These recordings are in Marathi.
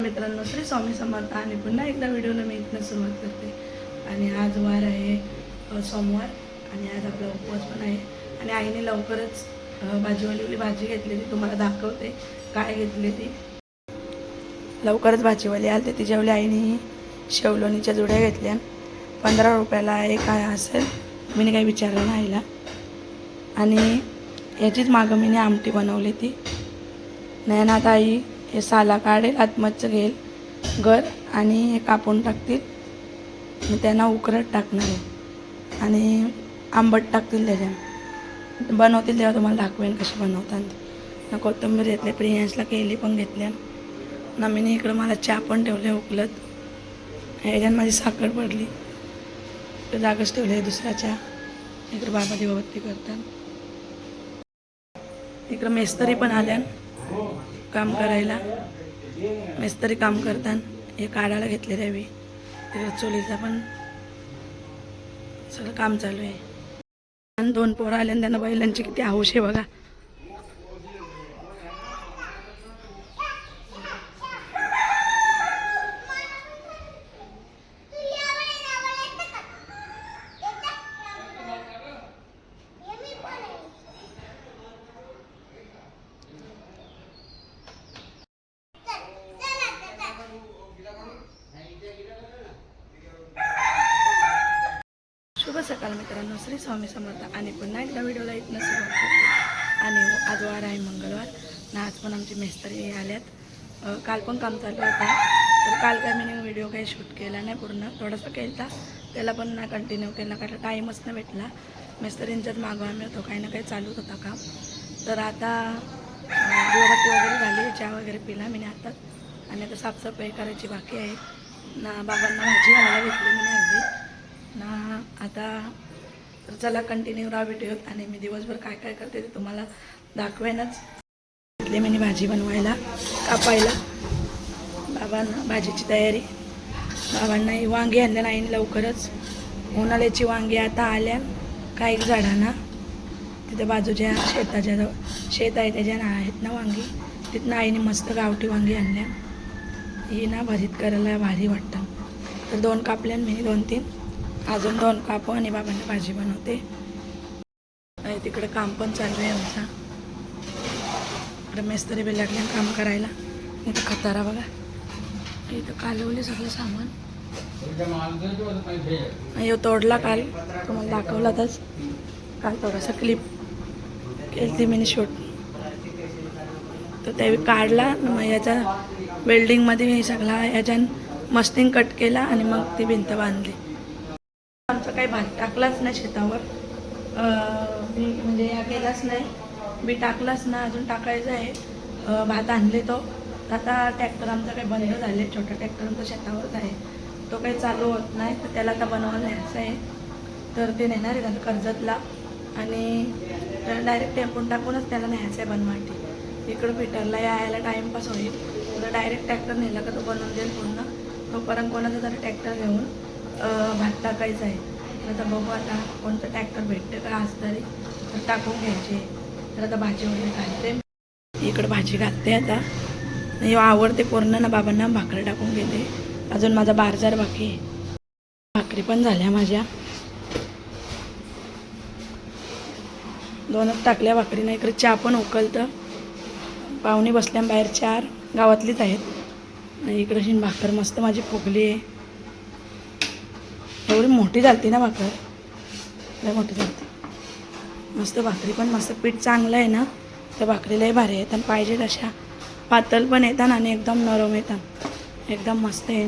मित्रांनो श्री स्वामी समर्थ आणि पुन्हा एकदा व्हिडिओला मी इथनं सुरुवात करते. आणि आज वार आहे सोमवार. आणि आज आपला उपवास पण आहे. आणि आईने लवकरच भाजीवालीवाली भाजी घेतलेली तुम्हाला दाखवते काय घेतली ती. लवकरच भाजीवाली आली ती जेवली आईने शेवलोणीच्या जुड्या घेतल्या. पंधरा रुपयाला आहे काय असेल. मी काही विचारलं नाही आईला. आणि याचीच मागं मीने आमटी बनवली ती. नयनात आई हे साला काढेल आत्महत्या घेईल घर आणि हे कापून टाकतील. मी त्यांना उकरत टाकणार आहे. आणि आंबट टाकतील त्याच्यात. बनवतील तेव्हा तुम्हाला दाखवेन कशी बनवतात. ना कोथिंबीर घेतली प्रियांशला केली पण घेतल्या ना मी इकडं मला चहा पण ठेवले उकलत. ह्याच्यात माझी साखर पडली. तर जागच ठेवले दुसरा चहा. इकडं बाबा दिवाबत्ती करतात. इकडं मेस्तरी पण आल्या काम करायला. मेस्तरी काम करतात हे काढायला घेतले रवी. तिकडे चोलीचा पण सगळं काम चालू आहे. आणि दोन पोरं आले आणि त्यांना बैलांची किती हौश आहे बघा शुभ सकाळ मित्रांनो श्री स्वामी समर्थ. आणि पुन्हा एकदा व्हिडिओला इथनं सुरुवात करते. आणि आज वार आहे मंगळवार. ना आज पण आमची मेस्तरी आल्यात. काल पण काम चालू होता. तर काल काय मी व्हिडिओ काही शूट केला नाही पूर्ण. थोडासा केला त्याला पण ना कंटिन्यू केला. कारण टाईमच नाही भेटला. मेस्तरींच्याच मागवा आम्ही होतो. काही ना काही चालूच होता काम. तर आता अ, वगैरे झाली. चहा वगैरे पिला मी आता. आणि आता साफसफाई करायची बाकी आहे. ना बाबांना भाजी घालायला घेतली मी अर्धी ना आता तर चला कंटिन्यू राहा व्हिडिओत आणि मी दिवसभर काय काय करते ते तुम्हाला दाखवेनच. घेतले मी भाजी बनवायला कापायला. बाबांना भाजीची तयारी. बाबांनाही वांगी आणल्या नाही लवकरच उन्हाळ्याची वांगी आता आल्या काही झाडांना. तिथे बाजूच्या शेताच्या जवळ शेत आहे त्याच्या ना आहेत ना वांगी. तिथनं आईने मस्त गावठी वांगी आणल्या. ही ना भरीत करायला भारी वाटतं. तर दोन कापल्या मी दोन तीन अजून दोन कापू आणि बाबांना भाजी बनवते. आणि तिकडं काम पण चालू आहे आमचा. इकडं मेस्तरी बी लागले काम करायला. इथं खतारा बघा. इथं कालवले सगळं सामान. यो तोडला काल. तुम्हाला दाखवलातच काल थोडासा क्लिप केली मी शूट. तर त्यावेळी काढला. मग याच्या वेल्डिंगमध्ये मी सगळा याच्यान मस्तिंग कट केला आणि मग ती भिंत बांधली. काय भात टाकलाच नाही शेतावर. मी म्हणजे या केलाच नाही. मी टाकलाच ना अजून टाकायचं आहे. भात आणले तो. आता ट्रॅक्टर आमचा काही बंद झाले छोटा ट्रॅक्टर आमचा शेतावरच आहे. तो काही चालू होत नाही तर त्याला आता बनवायला न्यायचं आहे. तर ते नेणार आहे कर्जतला. आणि डायरेक्ट टेम्पून टाकूनच त्याला न्यायचं आहे बनवाटी इकडं फिटरला यायला टाईमपास होईल. तर डायरेक्ट ट्रॅक्टर नेला का तो बनवून देईल पूर्ण. तोपर्यंत कोणाचा तरी ट्रॅक्टर घेऊन भात टाकायचं आहे. आता बघू आता कोणतं ट्रॅक्टर भेटतं का आज तरी. तर टाकून घ्यायचे. तर आता भाजी वगैरे घालते. इकडं भाजी घालते आता. नाही आवडते पूर्ण ना बाबांना भाकरी टाकून घेते. अजून माझा बारजार बाकी भाकरी पण झाल्या माझ्या. दोनच टाकल्या भाकरीनं. इकडे चहा पण उकलतं. पाहुणे बसल्या बाहेर चार. गावातलीच आहेत. आणि इकडे शिन भाकर मस्त माझी फुगली आहे. एवढी मोठी झालती ना भाकर. लय मोठी झालती मस्त भाकरी पण मस्त पीठ चांगलं आहे ना त्या भाकरीलाही भारी आहेत. आणि पाहिजे तशा पातळ पण येतात आणि एकदम नरम येतात. एकदम मस्त आहे.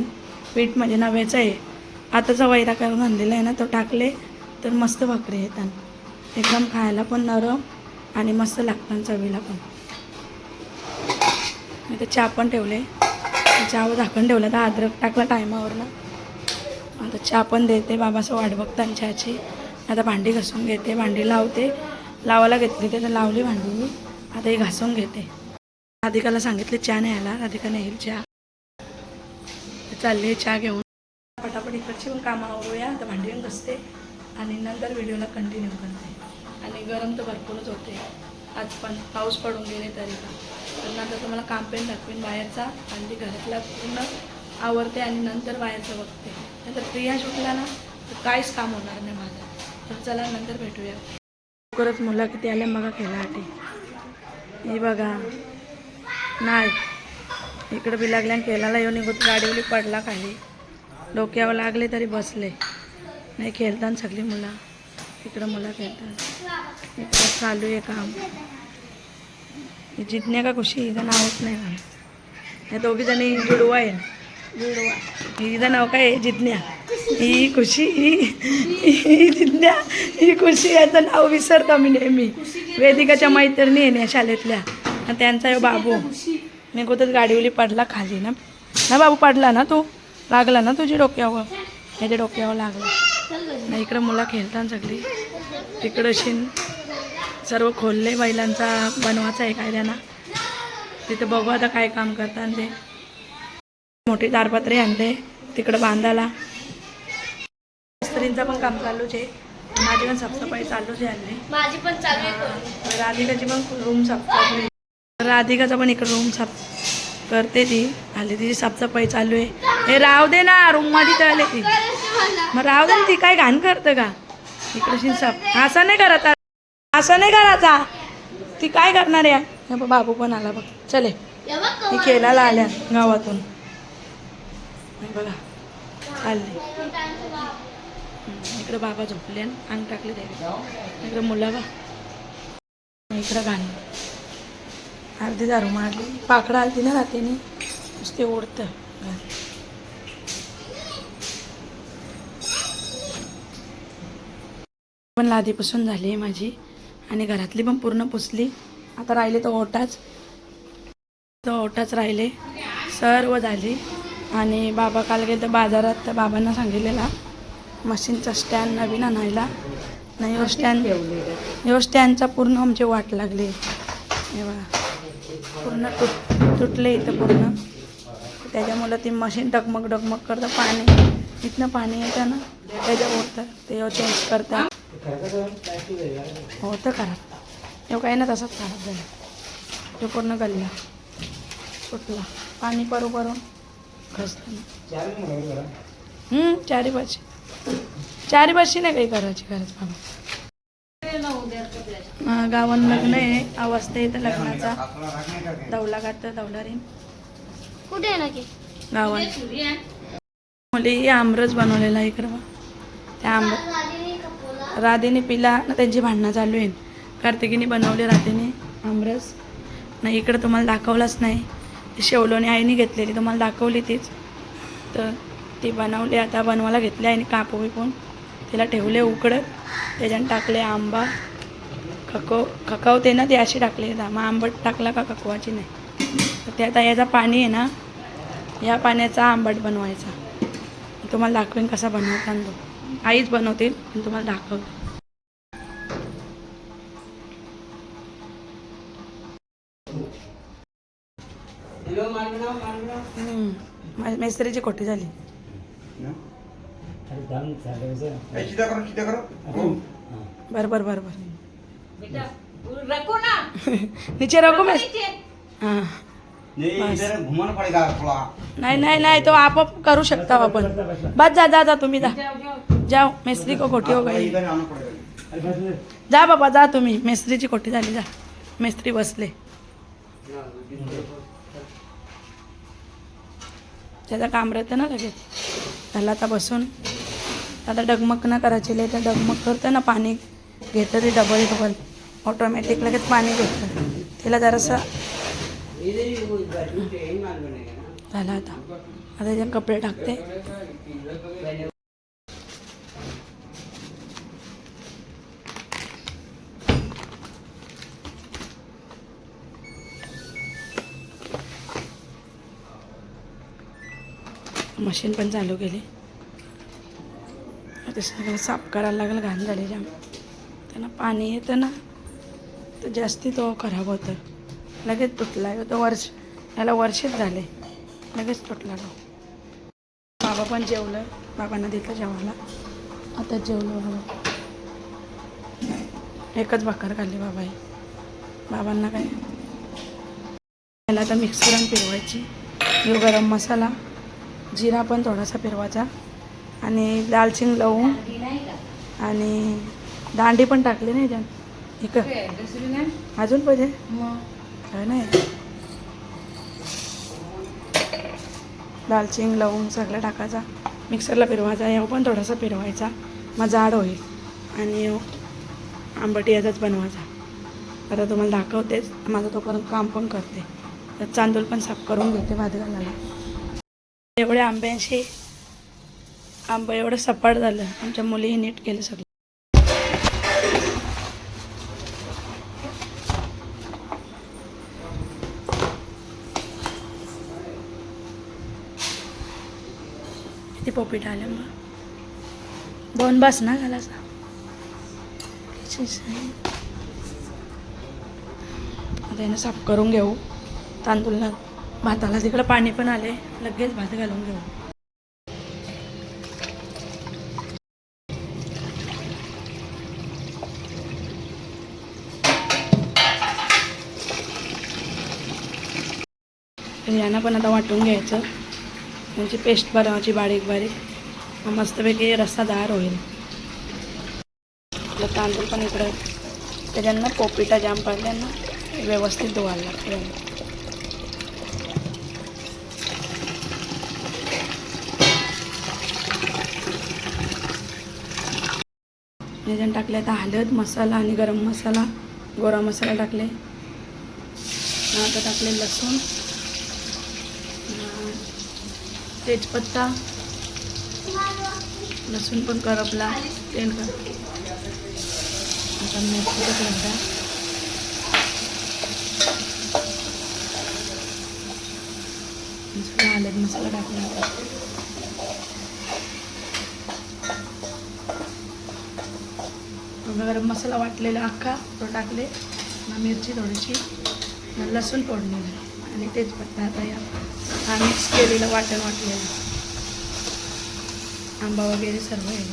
पीठ म्हणजे नव्याचं आहे. आताचा वैरा करून आणलेला आहे ना तो टाकले तर मस्त भाकरी येतात. एकदम खायला पण नरम आणि मस्त लागतात चवीला पण. मी तर चहा पण ठेवले. चहावर झाकण ठेवलं. तर अद्रक टाकला टायमावर ना. आता चहा पण देते बाबाचं वाट बघताना चहाची. आता भांडी घासून घेते भांडी लावते. लावायला घेतली तर लावली भांडी मी. आता ही घासून घेते. राधिकाला सांगितले चहा न्यायला राधिका येईल चहा. चालली चहा घेऊन. पटापट इकडची पण कामं आवरूया. आता भांडी पण घसते आणि नंतर व्हिडिओला कंटिन्यू करते. आणि गरम तर भरपूरच होते. आज पण पाऊस पडून गेले तरी पण. तर नंतर तुम्हाला काम पेन दाखवेन बाहेरचा. आणि घरातला पूर्ण आवरते आणि नंतर बाहेरचं बघते. नंतर प्रिया सुटला ना तर काहीच काम होणार नाही माझं. तर चला नंतर भेटूया. लवकरच मुलं किती आल्या बघा खेळासाठी. हे बघा. नाही. इकडं बी लागल्या खेळायला येऊन निघत गाडीवली पडला खाली. डोक्यावर लागले तरी बसले. नाही खेळतात सगळी मुलं. इकडं मुलं खेळतात. इकडं चालू आहे काम. ही जितण्या का खुशी इथं नावच नाही. मला या दोघी जणी जुडवा आहे. हिचं नाव काय आहे? जिज्ञा. ही खुशी ही ही जितण्या ही खुशी याचं नाव विसरतो मी नेहमी. वेदिकाच्या मैत्रिणी आहे ना शाळेतल्या. आणि त्यांचा ह्यो बाबू. मी कुठंच गाडीवली पडला खाली ना. ना बाबू पडला ना तू? लागला ना तुझ्या डोक्यावर? ह्याच्या डोक्यावर लागला. ना इकडं मुलं खेळतात सगळी. तिकडं शिन. सर्व खोलले बैलांचा बनवायचा आहे कायद्याना. तिथं बघू आता काय काम करतात ते. मोठी तारपत्रे आणले तिकडं बांधायला. मिस्त्रींचं पण काम चालूच आहे. माझी पण साफसफाई चालूच आहे आणली माझी पण चालू आहे राधिकाची पण रूम साफ चालू आहे. राधिकाचा पण इकडे रूम साफ करते ती. आली तिची साफसफाई चालू आहे. हे राव दे ना रूममध्ये तर आले ती. मग राव दे ना ती काय घाण करतं का? इकडे शिन साफ असं नाही करायचा असं नाही करायचा ती काय करणार आहे? बाबू पण आला बघ. चले. ती खेळायला आल्या गावातून. बघा चालले. इकडं बाबा झोपले आणि अंग टाकले त्याने इकडं मुलं बा इकडं गाणं. अर्धी दारू मारली. पाकडं आलती ना रात्रीने. नुसते ओढतं. पण लादीपासून झाली आहे माझी. आणि घरातली पण पूर्ण पुसली. आता राहिले तर ओटाच. तर ओटाच राहिले. सर्व झाली. आणि बाबा काल गेले तर बाजारात तर बाबांना सांगितलेला मशीनचा स्टँड नवीन आणायला. नाही हो स्टँड ह्यो स्टँडचा पूर्ण आमची वाट लागली. हे बघा. पूर्ण तुट तुटले इथं पूर्ण. त्याच्यामुळं ती मशीन डगमग डगमग करतं. पाणी इथनं पाणी येतं ना त्याच्यावर हो हो, तर ते चेंज करतात होतं खराब. एवढं काही ना तसंच खराब झालं. ते पूर्ण गल्ला तुटला. पाणी परू परून चारी पाचशे. चारी पाचशे नाही काही करायची गरज बाबा गावात लग्न आहे. अवस्था येतं लग्नाचा. दौला काढतं दौलारी. कुठे आहे ना की गावात मुली आमरस बनवलेला आहे इकडं. त्या आंब राधेने पिला ना त्यांची भांडणं चालू आहेत. कार्तिकीने बनवले राधेने आमरस. नाही इकडं तुम्हाला दाखवलाच नाही. शेवलोनी आईने घेतलेली तुम्हाला दाखवली तीच. तर ती बनवली आता बनवायला घेतली आईने कापू बिपून तिला ठेवले उकडत त्याच्यानं टाकले आंबा खको खकवते ना ती अशी टाकली. मग आंबट टाकला का खकवाची नाही. तर ते आता याचा पाणी आहे ना या पाण्याचा आंबट बनवायचा. तुम्हाला दाखवेन कसा बनवता तो. आईच बनवतील पण तुम्हाला दाखवते हम्म. मा- मेस्त्रीची खोटी झाली. करो बरं बरं बरं बरं. नीचे रखो मैं हां. नहीं बस. इधर घुमाना पड़ेगा थोड़ा नाही नाही नाही तो आपोआप करू शकता आपण. बस जा जा जा तुम्ही जा. जाओ मेस्त्री को खोटी हो गई. जा बाबा जा तुम्ही. मेस्त्रीची खोटी झाली जा. मेस्त्री बसले. त्याचं काम राहतं ना लगेच त्याला आता बसून आता डगमग न करायची लय तर डगमग करतं ना पाणी घेतं ते डबल डबल ऑटोमॅटिक लगेच पाणी घेतं. तिला जरासं झालं आता. आता त्याच्यात कपडे टाकते. मशीन पण चालू केली. आता सगळं साफ करायला लागलं घाण झाले जाम. त्यांना पाणी येतं ना तर जास्ती तो खराब होतं. लगेच तुटला. तो वर्ष याला वर्षच झाले. लगेच तुटला तो. बाबा पण जेवलं. बाबांना दिलं जेवायला. आता जेवलो बाबा. एकच भाकर खाल्ली बाबाही बाबांना काय? याला आता मिक्स करून पिरवायची गरम मसाला. जिरा पण थोडासा फिरवायचा. आणि दालचिंग लवंग आणि दांडी पण टाकली नाही त्यात इकडं. अजून पाहिजे? काय नाही. दालचिंग लवंग सगळं टाकायचा. मिक्सरला फिरवायचा. याव पण थोडासा फिरवायचा. मग जाड होईल. आणि आंबट याचाच बनवायचा. आता तुम्हाला दाखवतेच. माझं तोपर्यंत काम पण करते. तर तांदूळ पण साफ करून घेते भात घालायला. एवढ्या आंब्यांशी आंबं एवढं सपाट झालं. आमच्या मुलीही नीट केलं सगळं. किती पोपीट आल्या मग दोन बस ना घालायचा. आता यानं साफ करून घेऊ. तांदूळ भाताला तिकडं पाणी पण आले लगेच भात घालून घेऊ. यांना पण आता वाटून घ्यायचं. त्यांची पेस्ट बनवायची बारीक बारीक. मग मस्तपैकी रस्सादार होईल. आपलं तांदूळ पण इकडं त्याच्यांना पोपिटा जाम पडल्यांना व्यवस्थित धुवायला लागतं यांना. टाकले आता हळद मसाला आणि गरम मसाला गोरा मसाला टाकले आता टाकले लसूण तेजपत्ता. लसूण पण करपला तेल कर. आता मिरची घालता मसाला हळद मसाला टाकला गरम मसाला वाटलेला अख्खा तो टाकले. मग मिरची थोडीशी लसूण फोडलेलं आणि तेजपत्ता आता या. हा मिक्स केलेलं वाटण वाटलेलं. आंबा वगैरे सर्व आहे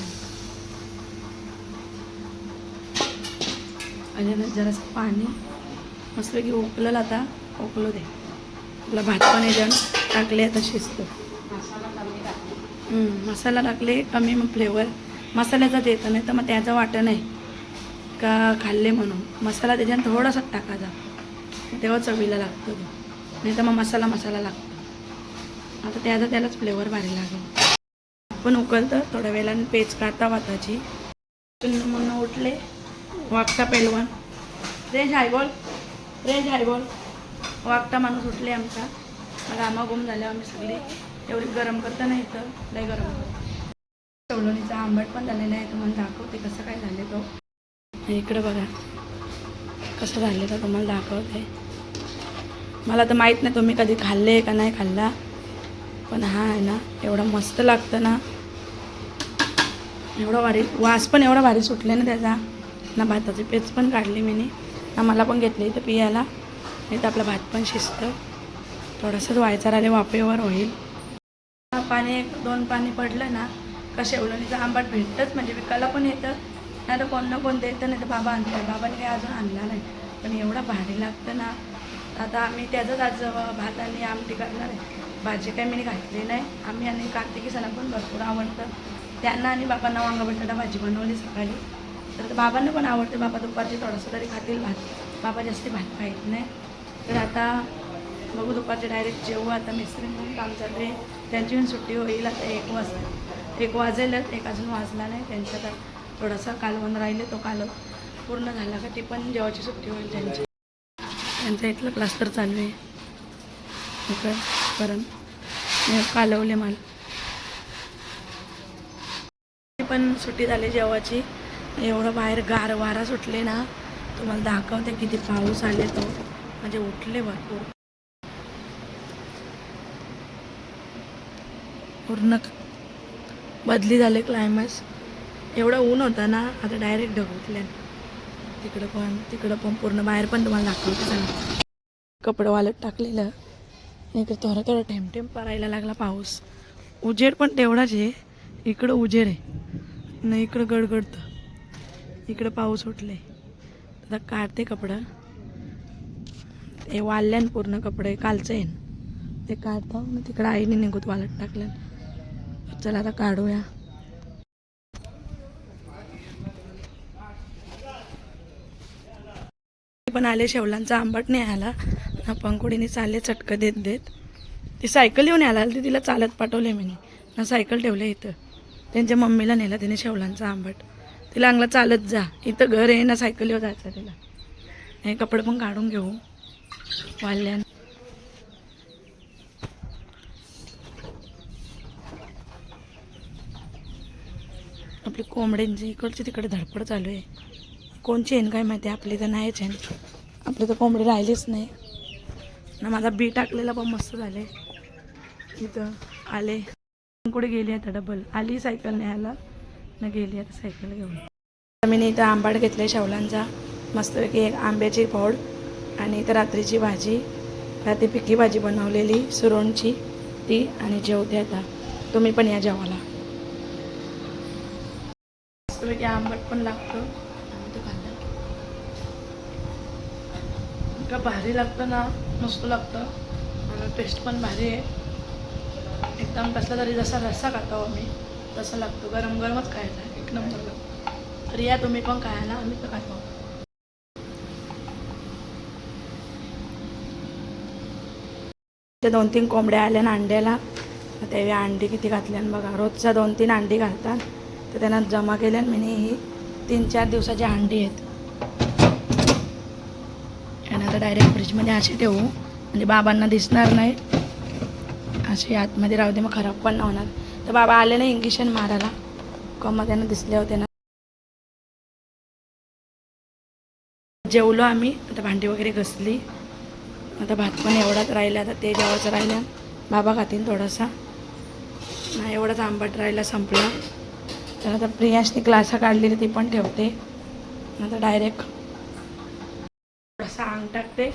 आणि जरासं पाणी. मस्तपैकी उकलं आता. उकलू दे. आपला भात पण याच्यानं टाकले आता शिजतो मसाला टाकले कमी मग फ्लेवर मसाल्याचा देतं नाही तर मग त्याचं वाटण आहे. का खाल्ले म्हणून मसाला त्याच्यात थोडासा टाकायचा. तेव्हा चवीला लागतो तो. नाही तर मग मसाला मसाला लागतो. आता त्याचा त्यालाच फ्लेवर भारी लागेल. पण उकलतं थोड्या वेळाने पेच काढता वाताची. म्हणून उठले. वागता पेलवान रेंज हाय बोल. रेंज हाय बोल. वागता माणूस उठले आमचा. मग आम्हा गुम झाल्या आम्ही सगळे एवढी गरम करता नाही तर लय गरम करतो. चवलोणीचा आंबट पण झालेला आहे तर म्हणून दाखवते कसं काय झाले तो. इकडं बघा कसं झालं तर तुम्हाला दाखवते. मला तर माहीत नाही तुम्ही कधी खाल्ले का नाही खाल्ला पण हा आहे ना एवढं मस्त लागतं ना. एवढं भारी वास पण एवढा भारी सुटले ना त्याचा. ना भाताची पेच पण काढली मी ना मला पण घेतली इथं पियाला. नाही तर आपला भात पण शिजतं. थोडंसंच व्हायचं राहिले वाफेवर होईल. पाणी एक दोन पाणी पडलं ना का शेवलणीचं आंबाट भेटतंच म्हणजे विकायला पण येतं. नाही तर कोण ना कोण देतं नाही तर बाबा आणतं बाबाने काही अजून आणला नाही. पण एवढा भारी लागतं ना. आता आम्ही त्याचंच आज भात आणि आमटी करणार आहे. भाजी काही मी घातली नाही. आम्ही आणि कार्तिकी सणा पण भरपूर आवडतं. त्यांना आणि बाबांना वांगा बटाटा भाजी बनवली सकाळी. तर बाबांना पण आवडते. बाबा दुपारची थोडंसं तरी खातील भात. बाबा जास्ती भात खायत नाही. तर आता बघू दुपारचे डायरेक्ट जेवू. आता मिस्त्री म्हणून काम चालू आहे. त्यांची पण सुट्टी होईल. आता एक वाजता एक वाजेलच. एक अजून वाजला नाही. त्यांचं तर थोडासा कालवण राहिले तो कालव पूर्ण झाला का ती पण जेवाची सुट्टी होईल त्यांची. त्यांचं इथलं प्लास्टर चालू आहे. कारण. कालवले मला. ती पण सुट्टी झाली जेवायची. एवढं बाहेर गार वारा सुटले ना तुम्हाला दाखवते किती पाऊस आले तो. म्हणजे उठले भरपूर. पूर्ण बदली झाले क्लायमेट एवढं ऊन होतं ना आता डायरेक्ट ढगुतले तिकडं पण तिकडं पण पूर्ण बाहेर पण तुम्हाला दाखवते कपडं वालत टाकलेलं. इकडे थोडं थोडं टेम टेम परायला लागला पाऊस. उजेड पण तेवढाच आहे. इकडं उजेड आहे. नाही इकडं गडगडतं. इकडं पाऊस उठले आता काढते कपडं. ते वाळल्यान पूर्ण कपडे कालचं येईन ते काढता मग तिकडं आईने निघूत वालत टाकल्यान चला आता काढूया. पण आले शेवलांचा आंबट नाही आला. ना पंकुडीने चालले चटकं देत देत. ती सायकल येऊन आला ती तिला चालत पाठवले मी. ना सायकल ठेवले इथं. त्यांच्या मम्मीला नेला तिने शेवलांचा आंबट. तिला अंगला चालत जा. इथं घर आहे ना सायकल येऊ जायचं तिला. हे कपडे पण काढून घेऊ. वाल्यान. आपली कोंबड्यांची इकडची तिकडे धडपड चालू आहे. कोण आहे काय माहिती आपली तर नाहीच आहे आपली तर कोंबडी राहिलीच नाही. ना माझा बी टाकलेला पण मस्त झाले इथं आले. कुठे गेली आता डबल आली सायकल न्यायला. ना गेली आता सायकल घेऊन. मी इथं आंबाड घेतले शेवलांचा. मस्तपैकी एक आंब्याची फोड आणि इथं रात्रीची भाजी. रात्री पिकी भाजी बनवलेली सुरोणची ती आणि जेवते आता. तुम्ही पण या जेवायला. मस्तपैकी आंबट पण लागतो आणि तो खाल्ला इतकं भारी लागतं ना मस्त लागतं. आणि टेस्ट पण भारी आहे. एकदम कसला तरी जसा रस्सा खातो आम्ही तसं लागतो. गरम गरमच खायचा आहे. एक नंबर लागतो तर या तुम्ही पण खायला आम्ही तर खातो. ते दोन तीन कोंबड्या आल्या ना अंड्याला. त्यावेळी अंडी किती घातल्यान बघा. रोजच्या दोन तीन अंडी घालतात. तर त्यांना जमा केल्यान मी ही तीन चार दिवसाची अंडी आहेत. आता डायरेक्ट फ्रीजमध्ये असे ठेवू. म्हणजे बाबांना दिसणार नाही. असे आतमध्ये राहू दे मग खराब पण नाही होणार. तर बाबा आले ना इंजेक्शन मारायला. कम्मा त्यांना दिसले होते ना. जेवलो आम्ही. आता भांडी वगैरे घसली. आता भात पण एवढाच राहिला. आता ते जेवायचं राहिलं. बाबा खातील थोडासा. नाही एवढाच आंबट राहिला संपला. तर आता प्रियांशनी क्लासा काढलेली ती पण ठेवते. आता डायरेक्ट थोडासा टाकते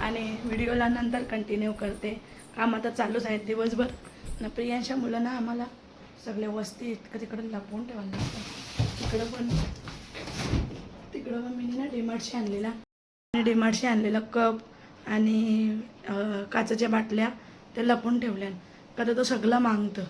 आणि व्हिडिओला नंतर कंटिन्यू करते. काम आता चालूच आहेत दिवसभर. ना प्रियांशा मुलांना आम्हाला सगळ्या वस्ती इतकं तिकडं लपवून ठेवायला लागतं तिकडं पण तिकडं पण मी ना डिमार्टशी आणलेला. डिमार्टशी आणलेला कप आणि काचाच्या बाटल्या त्या लपून ठेवल्या का तर तो सगळं मागतं.